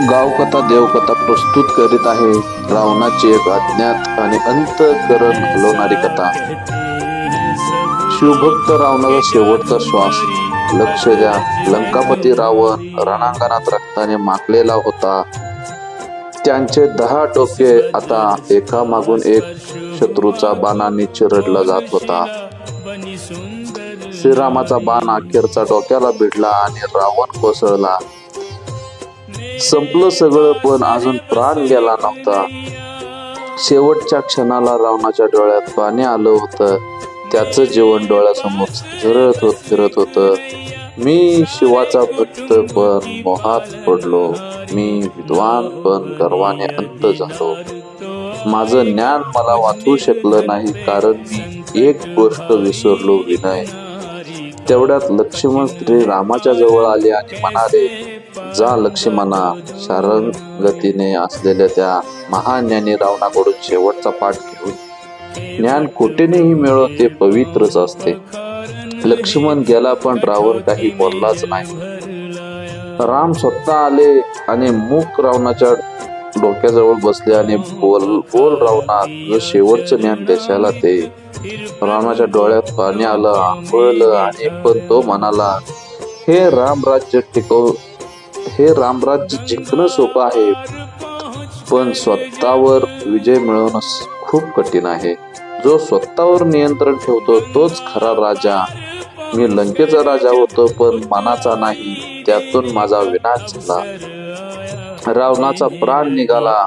गावकथा देवकथा प्रस्तुत करीत आहे. रावणाची एक अज्ञात आणि अंतकरण हलवणारी कथा. शिवभक्त रावणाचा शेवटचा श्वास. लक्ष द्या. लंकापती रावण रणांगणात रक्ताने माकलेला होता. त्यांचे दहा डोके आता एका मागून एक शत्रूचा बाणाने चिरडला जात होता. श्रीरामाचा बाण अखेरचा डोक्याला भिडला आणि रावण कोसळला. संपलं सगळं पण अजून प्राण गेला नव्हता. शेवटच्या क्षणाला रावणाच्या डोळ्यात पाणी आलं होतं. त्याचं जीवन डोळ्यासमोर झरत होत फिरत होत. मी शिवाचा भक्त पण मोहात पडलो. मी विद्वान पण गर्वाने अंत झालो. माझं ज्ञान मला वाचवू शकलं नाही कारण मी एक गोष्ट विसरलो विनय. तेवढ्यात लक्ष्मण श्री रामाच्या जवळ आले आणि म्हणाले जा लक्ष्मणा शारंगतीने असलेल्या त्या महाज्ञानी रावणाकडून शेवटचा पाठ घेऊन. ज्ञान कुठेनेही मिळो ते पवित्रच असते. लक्ष्मण गेला पण रावण काही बोललाच नाही. राम स्वतः आले आणि मूक रावणाच्या डोक्याजवळ बसले आणि बोल बोल रावणा शेवटचं ज्ञान देशाला ते. रावणाच्या डोळ्यात पाणी आलं आंघोळलं आणि पण तो म्हणाला हे रामराज्य टिकव हे रामराज्य जिंकणं सोपं आहे. पण स्वतःवर विजय मिळवणं खूप कठीण आहे. जो स्वतःवर नियंत्रण ठेवतो तोच खरा राजा. मी लंकेचा राजा होतो पण मनाचा नाही. त्यातून माझा विनाश झाला. रावणाचा प्राण निघाला.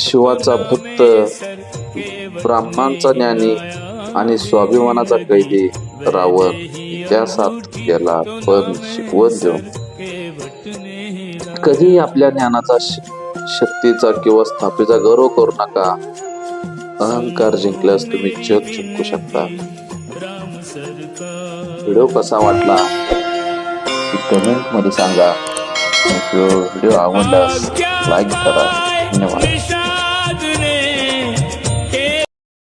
शिवाचा भक्त ब्राह्मणांचा ज्ञानी आणि स्वाभिमानाचा कैदी रावण इतिहासात गेला पण शिकवत देऊन कधीही आपल्या ज्ञानाचा श- शक्तीचा किंवा स्थापीचा गौरव करू नका. अहंकार जिंकल्यास तुम्ही जग जिंकू शकता. व्हिडिओ कसा वाटला? कमेंटमध्ये सांगा. If you video, I want us like that.